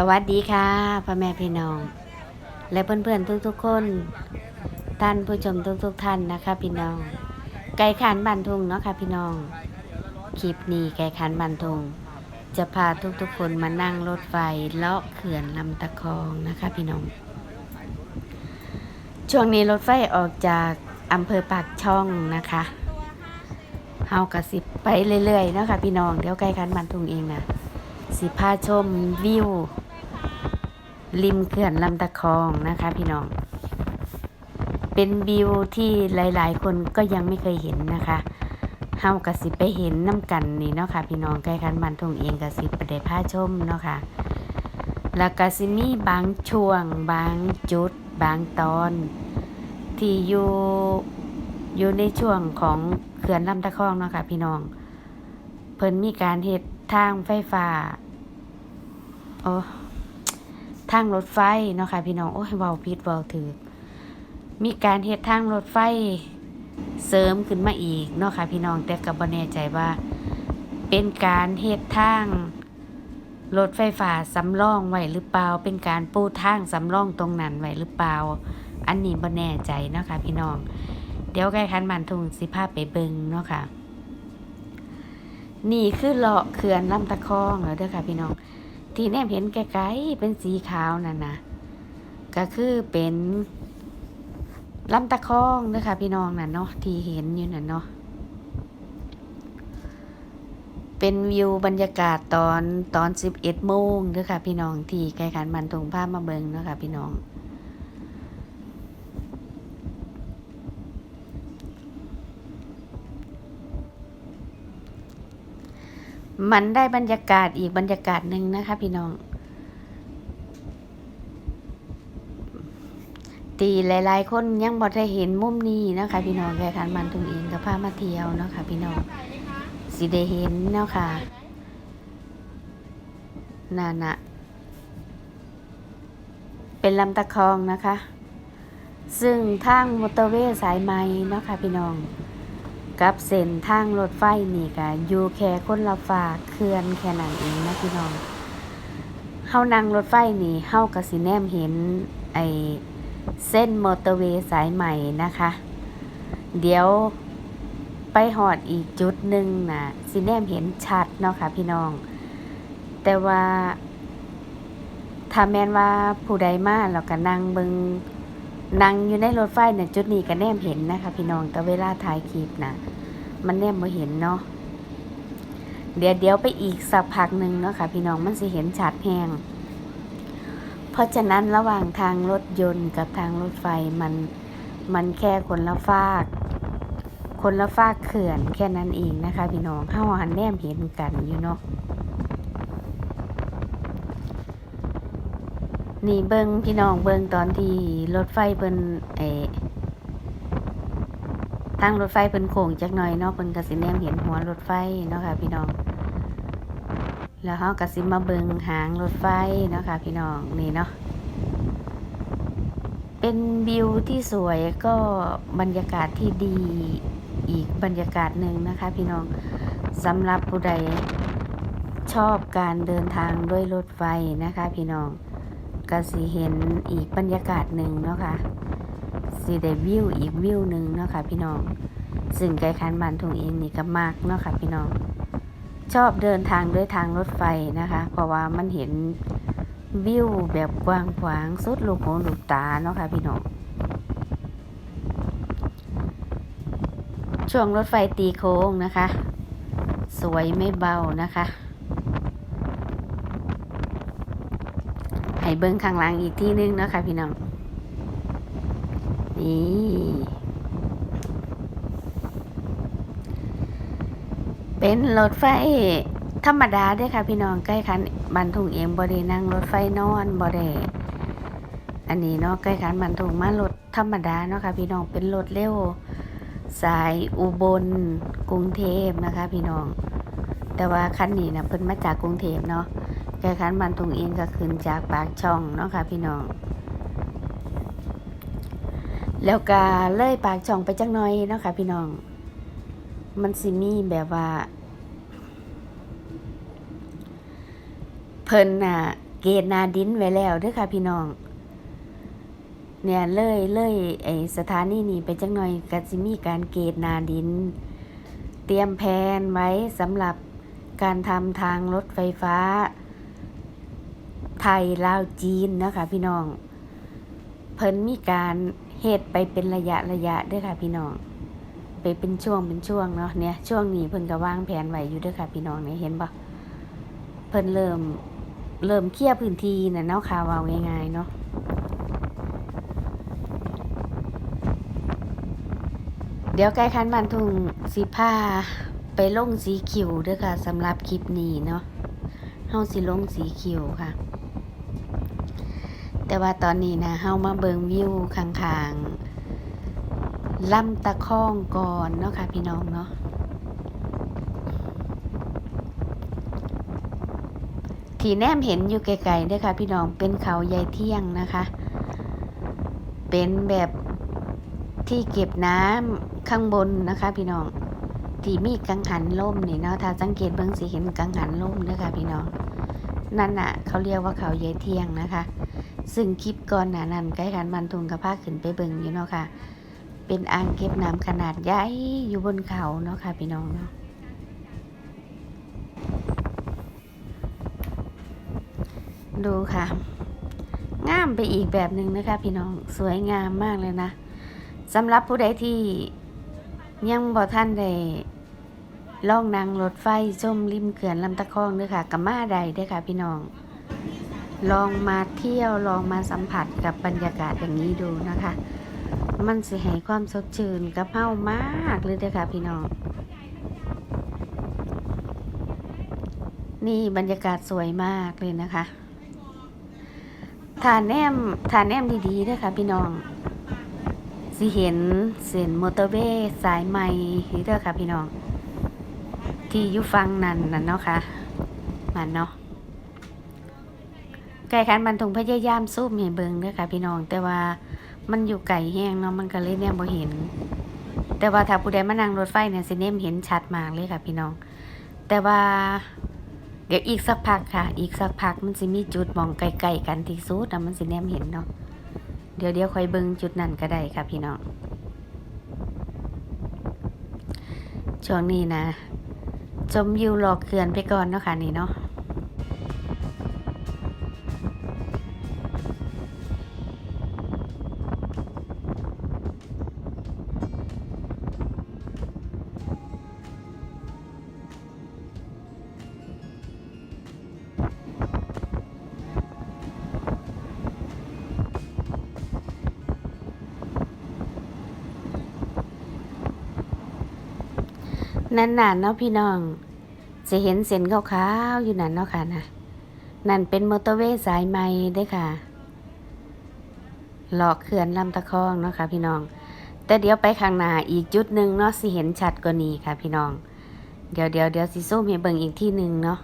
สวัสดีค่ะพ่อแม่พี่น้อง และเพื่อนๆทุกๆคน ท่านผู้ชมทุกๆท่านนะคะ พี่น้อง ไก่ขานบันทุงเนาะค่ะพี่น้องคลิปนี้ไก่ขานบันทุงจะพาทุกๆคนมานั่งรถไฟเลาะเขื่อนลำตะคองนะคะ พี่น้อง ช่วงนี้รถไฟออกจากอำเภอปากช่องนะคะเฮากระสิบไปเรื่อยๆเนาะค่ะพี่น้องเดี๋ยวไก่ขานบันทุงเองนะสิพาชมวิว ริมเขื่อนลำตะคองนะคะพี่น้อง เป็นวิวที่หลายๆ คนก็ยังไม่เคยเห็นนะคะเฮากระสิไปเห็นน้ำกันนี่เนาะค่ะ พี่น้องใกล้คันบันทงเองกระสิประเดผ้าชมเนาะค่ะ แล้วกระสิมีบางช่วง บางจุด บางตอน ที่อยู่อยู่ในช่วงของเขื่อนลำตะคองเนาะค่ะ พี่น้อง เพิ่นมีการเฮ็ดทางไฟฟ้าโอ้ ทางรถไฟเนาะค่ะพี่น้องโอ้ยเว้าผิดเว้าถือมีการเฮ็ดทางรถไฟเสริมขึ้นมาอีกเนาะค่ะพี่น้องแต่ก็บ่แน่ใจว่า เป็นการเฮ็ดทางรถไฟฟ้าสำรองไว้หรือเปล่า เป็นการปูทางสำรองตรงนั้นไว้หรือเปล่า อันนี้บ่แน่ใจเนาะค่ะพี่น้อง เดี๋ยวใกล้คันมันทุงสิพาไปเบิงเนาะค่ะ นี่คือเลาะเขื่อนลำตะคองเหรอเด้อค่ะพี่น้อง ที่แนมเห็นไกลๆเป็นสีขาวนั่นนะก็คือเป็นลำตะคองนะคะพี่น้องน่ะเนาะที่เห็นอยู่น่ะเนาะเป็นวิวบรรยากาศตอนตอนสิบเอ็ดโมงเด้อค่ะพี่น้องที่ไกลขันมันทงภาพมาเบิงเนาะค่ะพี่น้อง มันได้บรรยากาศอีกบรรยากาศหนึ่งนะคะ พี่น้อง ตีหลายๆ คนยังบ่ได้เห็นมุมนี้นะคะ พี่น้องแค่คันมันตุงเองกับพามาเที่ยวเนาะค่ะ พี่น้องสิได้เห็นเนาะค่ะนั่นะเป็นลำตะคองนะคะ ซึ่งทางมอเตอร์เวย์สายไหมเนาะค่ะพี่น้อง กับเส้นทางรถไฟนี่ก็อยู่แค่คนละฝากเขื่อนแค่นั้นเองนะพี่น้องเฮานั่งรถไฟนี่เฮาก็สิแนมเห็นไอเส้นมอเตอร์เวย์สายใหม่นะคะ เดี๋ยวไปหอดอีกจุดหนึ่งนะสิแนมเห็นชัดเนาะค่ะพี่น้อง แต่ว่าถ้าแมนว่าผู้ใดมาเราก็นั่งเบิง นั่งอยู่ในรถไฟเนี่ยจุดนี้ก็แนมเห็นนะคะ พี่น้องแต่เวลาถ่ายคลิปนะมันแนมบ่เห็นเนาะเดี๋ยวเดี๋ยวไปอีกสักพักหนึ่งเนาะค่ะ พี่น้องมันสิเห็นชัดแหงเพราะฉะนั้นระหว่างทางรถยนต์กับทางรถไฟมันมันแค่คนละฟาก คนละฟากเขื่อนแค่นั้นเองนะคะ พี่น้องเฮาหันแนมเห็นกันอยู่เนาะ นี่เบิงพี่น้องเบิงตอนที่รถไฟเพิ่นไอทางรถไฟเพิ่นโค้งจักหน่อยเนาะเพิ่นกสิแนมเห็นหัวรถไฟเนาะค่ะ พี่น้อง แล้วเฮากสิมาเบิงหางรถไฟเนาะค่ะ พี่น้องนี่เนาะเป็นวิวที่สวยก็บรรยากาศที่ดีอีกบรรยากาศหนึ่งนะคะ พี่น้องสำหรับผู้ใดชอบการเดินทางด้วยรถไฟนะคะ พี่น้อง ก็สิเห็นอีกบรรยากาศหนึ่งเนาะค่ะสิได้วิวอีกวิวหนึ่งเนาะค่ะพี่น้อง ซึ่งไกลคันบานทุงเองนี่ก็มากเนาะค่ะพี่น้อง ชอบเดินทางด้วยทางรถไฟนะคะ เพราะว่ามันเห็นวิวแบบกว้างขวางสุดลูกหูลูกตาเนาะค่ะพี่น้องช่วงรถไฟตีโค้งนะคะ สวยไม่เบานะคะ ให้เบิ้งข้างหลังอีกที่นึงเนาะคะพี่น้อง นี่ เป็นรถไฟธรรมดาด้อค่ะพี่น้องใกล้คันบันทุงเองบ่ได้นั่งรถไฟนอนบ่ได้อันนี้เนาะใกล้คันบันทุงมารถธรรมดาเนาะค่ะพี่น้องเป็นรถเร็วสายอุบลกรุงเทพนะคะ พี่น้อง แต่ว่าคันนี้นะเพิ่นมาจากกรุงเทพเนาะ แกคันบันทุงเองก็ขึ้นจากปากช่องเนาะค่ะพี่น้อง แล้วก็เลยปากช่องไปจักหน่อยเนาะค่ะพี่น้อง มันสิมีแบบว่า เพิ่นน่ะ เกณฑ์หนาดินไว้แล้วเด้อค่ะพี่น้อง เนี่ยเลยเลยไอสถานีนี้ไปจักหน่อยก็สิมีการเกณฑ์หนาดิน เตรียมแผนไว้สำหรับการทำทางรถไฟฟ้า ไทยลาวจีนนะคะพี่น้อง เพิ่นมีการเฮ็ดไปเป็นระยะระยะด้วยค่ะพี่น้อง ไปเป็นช่วงเป็นช่วงเนาะเนี่ยช่วงนี้เพิ่นก็วางแผนไว้อยู่ด้วยค่ะพี่น้องเนี่ยเห็นบ่เพิ่นเริ่มเริ่มเคลียร์พื้นที่น่ะเนาะค่ะว่าง่ายๆเนาะเดี๋ยวใกล้คันบันทุงสีผ้าไปลงสีคิวด้วยค่ะสำหรับคลิปนี้เนาะเฮาสิลงสีคิวค่ะ แต่ว่าตอนนี้นะเฮามาเบิงวิวข้างๆลำตะคองก่อนเนาะค่ะพี่น้องเนาะที่แนมเห็นอยู่ไกลๆเด้อค่ะ พี่น้องเป็นเขาใยเที่ยงนะคะ เป็นแบบที่เก็บน้ำข้างบนนะคะ พี่น้องที่มีกังหันล่มนี่เนาะถ้าสังเกตเบิ่งสิเห็นกังหันล่มเด้อค่ะ พี่น้องนั่นน่ะ เขาเรียกว่าเขาใยเที่ยงนะคะ ซึ่งคลิปก่อนหน้านั้นใกล้กันบันทุงกับภาคขึ้นไปเบิ่งอยู่เนาะค่ะ เป็นอ่างเก็บน้ำขนาดใหญ่อยู่บนเขาเนาะค่ะพี่น้องเนาะดูค่ะ งามไปอีกแบบหนึ่งนะคะ พี่น้องสวยงามมากเลยนะสำหรับผู้ใดที่ยังบ่ท่านได้ล่องนั่งรถไฟชมริมเขื่อนลำตะคองด้วยค่ะกับมาใดเด้วยค่ะ พี่น้อง ลองมาเที่ยวลองมาสัมผัสกับบรรยากาศอย่างนี้ดูนะคะ มันสิให้ความสดชื่นกับเฮามากเลยเด้อค่ะพี่น้อง นี่บรรยากาศสวยมากเลยนะคะทานแนมทานแนมดีๆเด้อค่ะพี่น้อง สิเห็นเส้นมอเตอร์เวย์สายใหม่นี่เด้อค่ะพี่น้อง ที่อยู่ฟังนั่นน่ะเนาะค่ะมันเนาะ ไก่ขันบันทงพยายามซูมให้เบิงเด้อค่ะพี่น้อง แต่ว่ามันอยู่ไก่แห้งเนาะมันก็เลยเนี่ยบ่เห็น แต่ว่าถ้าผู้ใดมานั่งรถไฟเนี่ยสิเนมเห็นชัดมากเลยค่ะ พี่น้อง แต่ว่า เดี๋ยวอีกสักพักค่ะ อีกสักพักมันสิมีจุดมองไกลๆกันที่สุดนะมันสิแนมเห็นเนาะเดี๋ยวเดี๋ยวคอยเบิงจุดนั้นก็ได้ค่ะพี่น้องช่วงนี้นะชมวิวหลอกเขื่อนไปก่อนเนาะค่ะนี่เนาะ นั่นน่ะเนาะพี่น้องจะเห็นเส้นขาวๆอยู่นั่นเนาะค่ะนะนั่นเป็นมอเตอร์เวย์สายใหม่ได้ค่ะ หลอกเขื่อนลำตะคองเนาะค่ะพี่น้อง แต่เดี๋ยวไปข้างหน้าอีกจุดหนึ่งเนาะสิเห็นชัดกว่านี้ค่ะพี่น้อง เดี๋ยวเดี๋ยวเดี๋ยวสิซูมให้เบิ่งอีกที่หนึ่งเนาะ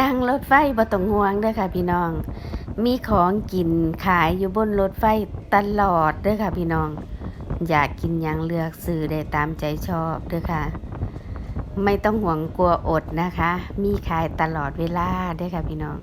นั่งรถไฟบ่ต้องห่วงเด้อค่ะพี่น้อง มีของกินขายอยู่บนรถไฟตลอดเด้อค่ะพี่น้อง อยากกินยังเลือกซื้อได้ตามใจชอบเด้อค่ะ ไม่ต้องห่วงกลัวอดนะคะ มีขายตลอดเวลาเด้อค่ะพี่น้อง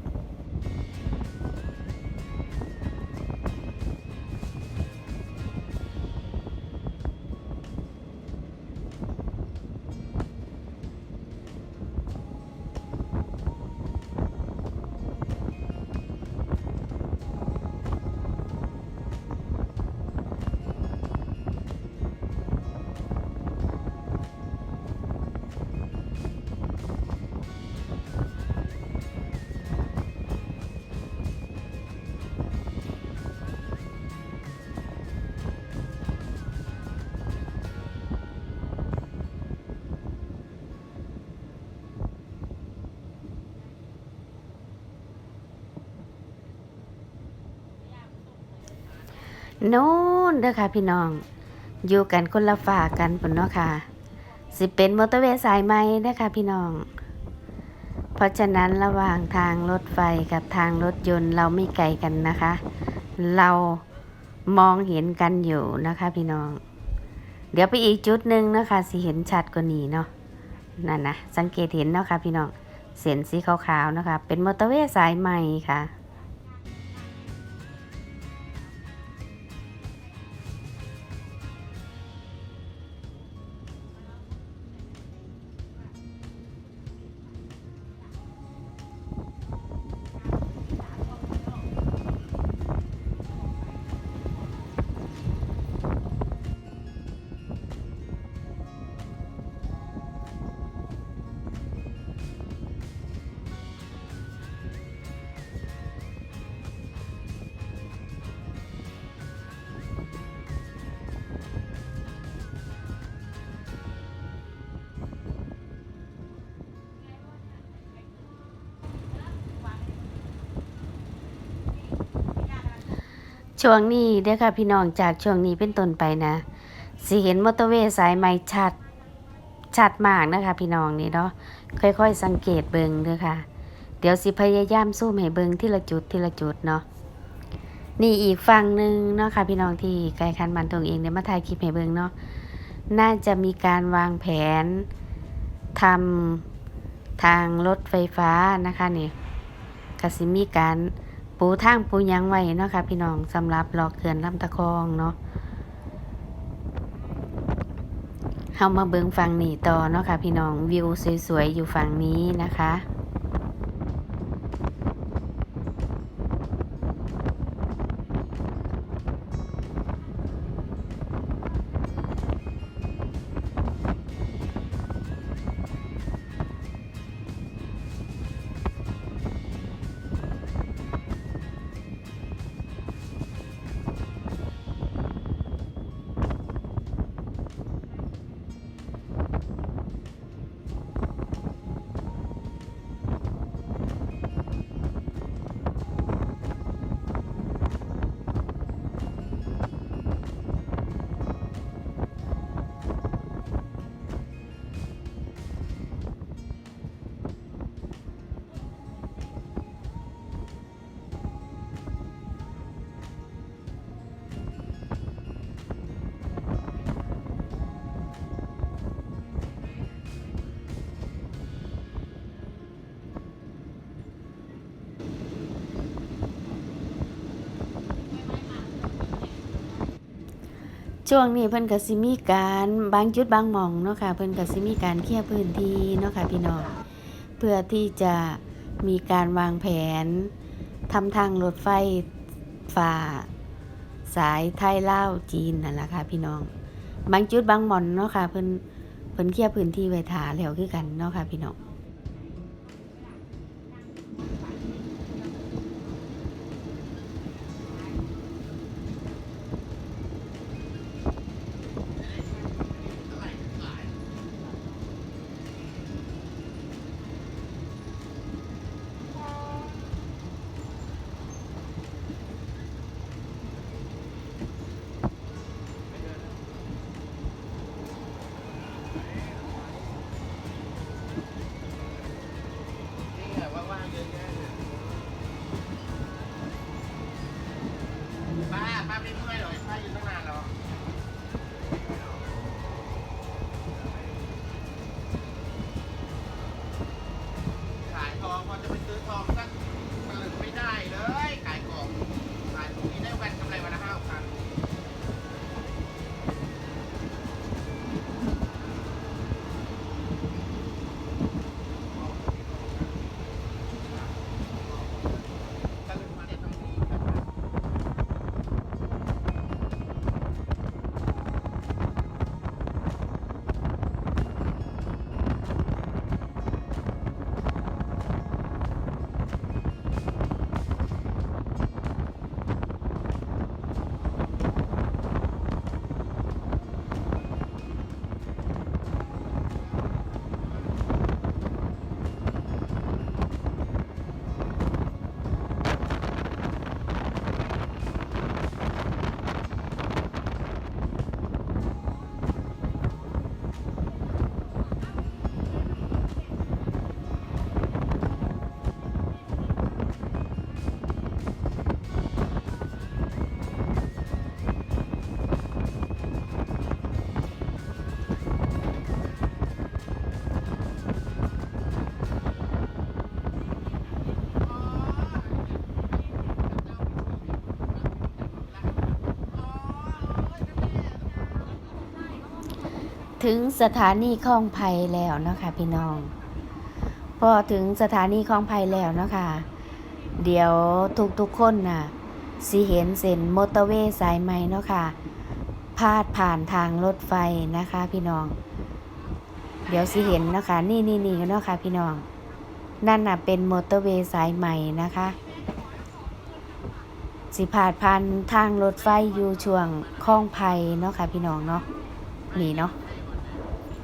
โน่นเด้อค่ะพี่น้อง อยู่กันคนละฝากกันปุ่นเนาะค่ะ สิเป็นมอเตอร์เวย์สายไหมเด้อค่ะพี่น้อง เพราะฉะนั้นระหว่างทางรถไฟกับทางรถยนต์เราไม่ไกลกันนะคะ เรามองเห็นกันอยู่นะคะพี่น้อง เดี๋ยวไปอีกจุดหนึ่งนะคะสิเห็นชัดกว่านี้เนาะนั่นนะสังเกตเห็นเนาะค่ะพี่น้องเส้นสีขาวๆนะคะ เป็นมอเตอร์เวย์สายใหม่ค่ะ ช่วงนี้เด้อค่ะพี่น้องจากช่วงนี้เป็นต้นไปนะสิเห็นมอเตอร์เวย์สายใหม่ชัดชัดมากนะคะพี่น้องนี่เนาะค่อยๆ สังเกตเบิงเด้อค่ะ เดี๋ยวสิพยายามสู้ให้เบิงที่ละจุดที่ละจุดเนาะนี่อีกฝั่งหนึ่งเนาะค่ะพี่น้องที่ไกลคันมันตรงเองเนี่ยมาถ่ายคลิปให้เบิงเนาะน่าจะมีการวางแผนทำทางรถไฟฟ้านะคะนี่กสิมีการ ปูทางปูยังไว้เนาะค่ะพี่น้องสำหรับลอกเขื่อนลำตะคองเนาะเฮามาเบิงฝั่งนี้ต่อเนาะค่ะพี่น้องวิวสวยๆอยู่ฝั่งนี้นะคะ ช่วงนี้เพิ่นก็สิมีการบางจุดบางหม่องเนาะค่ะเพิ่นก็สิมีการเคลียร์พื้นที่เนาะค่ะพี่น้องเพื่อที่จะมีการวางแผนทำทางรถไฟฝ่า สายไทยลาวจีนนั่นแหละค่ะพี่น้อง บางจุดบางหม่อนเนาะค่ะเพิ่นเพิ่นเคลียร์พื้นที่ไว้ถาแล้วคือกันเนาะค่ะพี่น้อง ถึงสถานีคลองไผ่แล้วนะคะพี่น้อง พอถึงสถานีคลองไผ่แล้วนะคะเดี๋ยวทุกๆคนน่ะสิเห็นเส้นมอเตอร์เวย์สายใหม่เนาะค่ะพาดผ่านทางรถไฟนะคะ พี่น้อง เดี๋ยวสิเห็นนะคะ นี่นี่นี่เนาะค่ะพี่น้อง นั่นน่ะเป็นมอเตอร์เวย์สายใหม่นะคะ สิผ่านผ่านทางรถไฟอยู่ช่วงคลองไผ่เนาะค่ะพี่น้องเนาะนี่เนาะ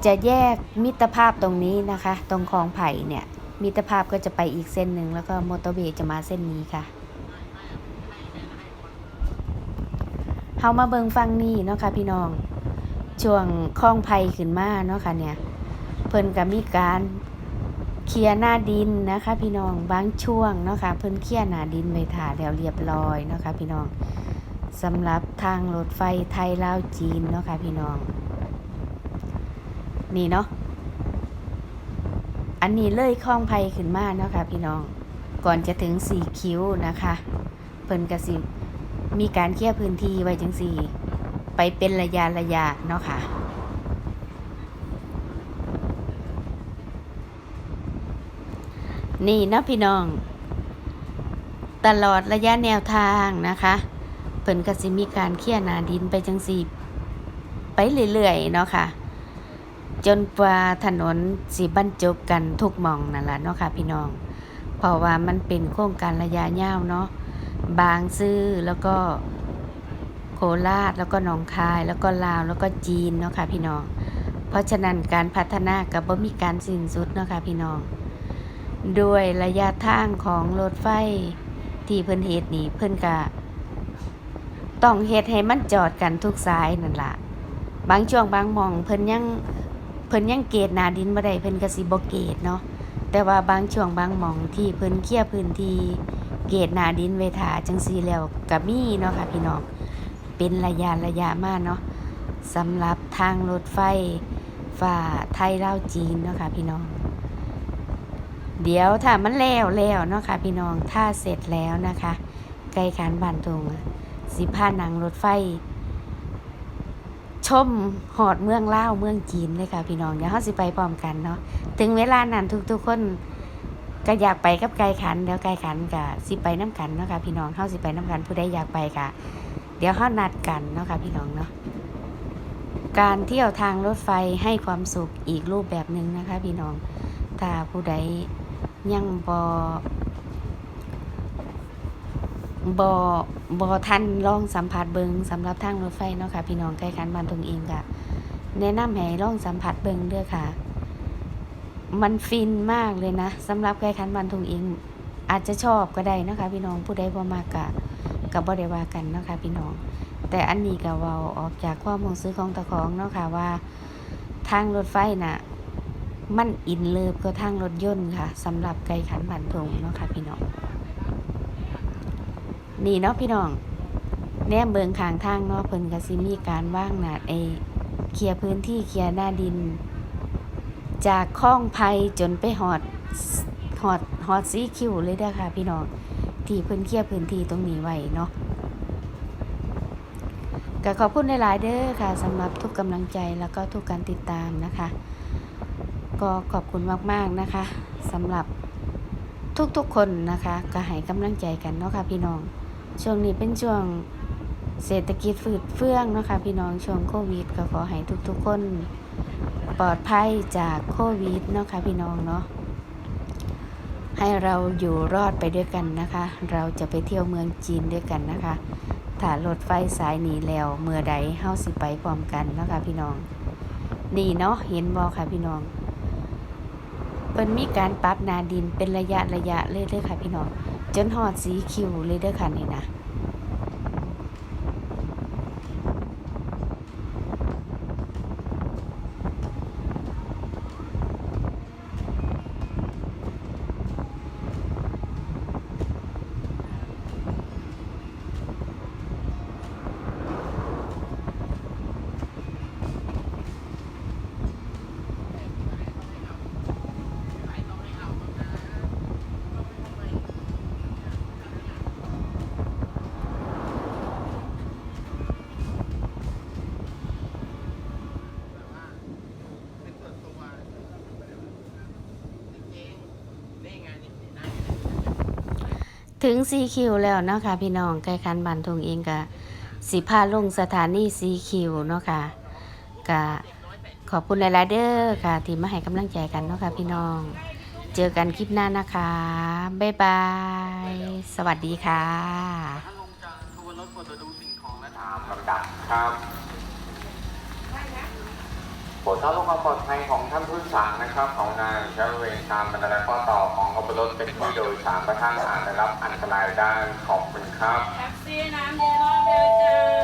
จะแยกมิตรภาพตรงนี้นะคะ ตรงคลองไผ่เนี่ย มิตรภาพก็จะไปอีกเส้นหนึ่งแล้วก็มอเตอร์เวย์จะมาเส้นนี้ค่ะเฮามาเบิงฟังนี่เนาะค่ะพี่น้อง ช่วงคลองไผ่ขึ้นมาเนาะค่ะเนี่ย เพิ่นก็มีการเคลียร์หน้าดินนะคะ พี่น้องบางช่วงเนาะค่ะเพิ่นเคลียร์หน้าดินไว้ถ่าแล้วเรียบร้อยเนาะค่ะพี่น้องสำหรับทางรถไฟไทยลาวจีนเนาะค่ะพี่น้อง นี่เนาะอันนี้เลยคลองไผ่ขึ้นมาเนาะค่ะพี่น้องก่อนจะถึงสี่คิ้วนะคะ เพิ่นกระสิมีการเคลียร์พื้นที่ไว้จังสี่ ไปเป็นระยะระยะเนาะค่ะนี่เนาะพี่น้อง ตลอดระยะแนวทางนะคะเพิ่นก็สิมีการเคลียร์นาดินไปจังสีไปเรื่อยๆเนาะค่ะ จนกว่าถนนสีบรรจบกันทุกมองนั่นแหละเนาะค่ะพี่น้อง เพราะว่ามันเป็นโครงการระยะยาวเนาะบางซื่อแล้วก็โคราชแล้วก็หนองคาย แล้วก็ลาวแล้วก็จีนเนาะค่ะพี่น้อง เพราะฉะนั้นการพัฒนากับบ่มีการสิ้นสุดเนาะค่ะพี่น้อง ด้วยระยะทางของรถไฟที่เพิ่นเฮ็ดนี่เพิ่นก็ต้องเฮ็ดให้มันจอดกันทุกสายนั่นล่ะ บางช่วงบางมองเพิ่นยัง เพิ่นยังเกตนาดินบ่ได้เพิ่นก็สิบ่เกตเนาะแต่ว่าบางช่วงบางหม่องที่เพิ่นเคลียร์พื้นที่เกตนาดินไว้ท่าจังซี่แล้วก็มีเนาะค่ะพี่น้องเป็นระยะระยะมาเนาะสำหรับทางรถไฟฝ่าไทยลาวจีนเนาะค่ะพี่น้อง เดี๋ยวถ้ามันแล้วแล้วเนาะค่ะพี่น้องถ้าเสร็จแล้วนะคะ ไกลขานบานตรงสิพาหนังรถไฟ ชมหอดเมืองล่าวเมืองจีนเลยค่ะ พี่น้องเดี๋ยวเราสิไปพร้อมกันเนาะถึงเวลานั้นทุกๆคนก็อยากไปกับไกลขันเดี๋ยวไกลขันกับสิไปน้ำกันเนาะค่ะพี่น้องเขาสิไปน้ำกันผู้ใดอยากไปค่ะ เดี๋ยวเขานัดกันเนาะค่ะพี่น้องเนาะการเที่ยวทางรถไฟให้ความสุขอีกรูปแบบหนึ่งนะคะ พี่น้องถ้าผู้ใดยังบอ บอบอทันลองสัมผัสเบิงสำหรับทางรถไฟเนาะค่ะพี่น้องใกล้กันบ้านตรงเองค่ะแนะนำให้ลองสัมผัสเบิงเด้อค่ะ มันฟินมากเลยนะสำหรับใกล้คันบ้านทุงเองอาจจะชอบก็ได้เนาะคะพี่น้องผู้ใดบ่มากกะกับบ่ได้ว่ากันเนาะค่ะพี่น้อง แต่อันนี้ก็เว้าออกจากความรู้สึกของตะของเนาะค่ะว่า ทางรถไฟน่ะ มันอินเลิฟก็ทางรถยนต์ค่ะสำหรับไก่ขันบันทงเนาะค่ะพี่น้อง นี่เนาะพี่น้อง แนมเบิงข้างทางเนาะเพิ่นก็สิมีการว่างหนาดไอเคลียร์พื้นที่เคลียร์หน้าดิน จากคลองไผ่จนไปหอดหอดหอดซีคิวเลยเด้อค่ะ พี่น้องที่เพิ่นเคลียร์พื้นที่ตรงนี้ไว้เนาะก็ขอบคุณหลายๆเด้อค่ะสำหรับทุกกำลังใจแล้วก็ทุกการติดตามนะคะ ก็ขอบคุณมากๆนะคะสำหรับทุกๆคนนะคะ ก็ให้กำลังใจกันเนาะค่ะพี่น้อง ช่วงนี้เป็นช่วงเศรษฐกิจฝืดเฟื่องนะคะพี่น้องช่วงโควิดก็ขอให้ทุกๆคนปลอดภัยจากโควิดนะคะพี่น้องเนาะให้เราอยู่รอดไปด้วยกันนะคะ เราจะไปเที่ยวเมืองจีนด้วยกันนะคะถ้ารถไฟสายนี้แล้วเมื่อใดเฮาสิไปพร้อมกันนะคะพี่น้องนี่เนาะเห็นบอค่ะพี่น้องเพิ่นมีการปรับนาดินเป็นระยะระยะเลยเด้อค่ะพี่น้อง จนหอดสีคิวเลยเด้อค่ะนี่นะ ถึงซีคิวแล้วเนาะค่ะพี่น้องใกล้คันบันทุงเองกะสิพาลงสถานีซีคิวเนาะค่ะกะขอบคุณหลายๆเด้อค่ะ ที่มาให้กำลังใจกันเนาะค่ะพี่น้อง เจอกันคลิปหน้านะคะ บ๊ายบาย สวัสดีค่ะถ้าลงจากขบวนรถกดตัวดูสิ่งของและตามลำดับครับ โปรดทราบความปลอดภัยของท่านผู้โดยสารนะครับ ของนายใช้บริเวณตามบรรดาข้อต่อของขบวนรถเป็นผู้โดยสารประทานอาจได้รับอันตรายได้ขอบคุณครับแท็กซี่น้ำเย็น